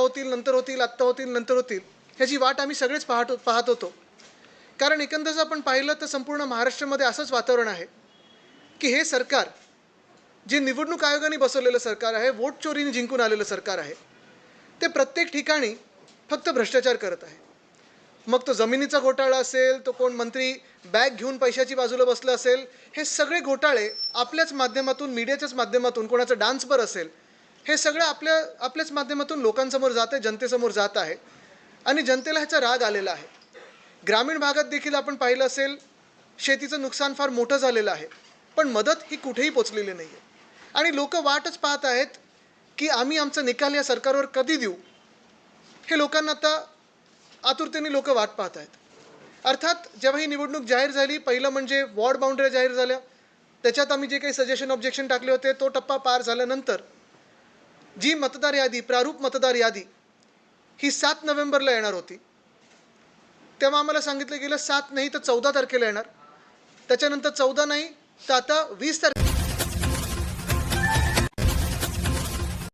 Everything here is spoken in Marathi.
होतील नंतर होतील आत्ता होतील नंतर होतील ह्याची वाट आम्ही सगळेच पाहत पाहत होतो. कारण एकंदर जर आपण पाहिलं तर संपूर्ण महाराष्ट्रामध्ये असंच वातावरण आहे की हे सरकार जे निवडणूक आयोगाने बसवलेलं सरकार आहे वोट चोरीने जिंकून आलेलं सरकार आहे ते प्रत्येक ठिकाणी फक्त भ्रष्टाचार करत आहे. मग तो जमिनीचा घोटाळा असेल तो कोण मंत्री बॅग घेऊन पैशाची बाजूला बसलं असेल हे सगळे घोटाळे आपल्याच माध्यमातून मीडियाच्याच माध्यमातून कोणाचा डान्सपर असेल हे सगळं आपल्या आपल्याच माध्यमातून लोकांसमोर जात आहे जनतेसमोर जात आहे. आणि जनतेला ह्याचा राग आलेला आहे. ग्रामीण भागात देखील आपण पाहिलं असेल शेतीचं नुकसान फार मोठं झालेलं आहे. पण मदत ही कुठेही पोचलेली नाही आहे आणि लोक वाटच पाहत आहेत की आम्ही आमचा निकाल या सरकारवर कधी देऊ? हे लोकांना आता आतुरतेने लोक वाट पाहत आहेत. अर्थात जेव्हा ही निवडणूक जाहीर झाली पहिलं म्हणजे वॉर्ड बाउंड्री जाहीर झाल्या. त्याच्यात आम्ही जे काही सजेशन ऑब्जेक्शन टाकले होते तो टप्पा पार झाल्यानंतर जी मतदार यादी प्रारूप मतदार यादी ही सात नोव्हेंबरला येणार होती. तेव्हा आम्हाला सांगितलं गेलं सात नाही तर चौदा तारखेला येणार. त्याच्यानंतर चौदा नाही तर आता वीस तारखे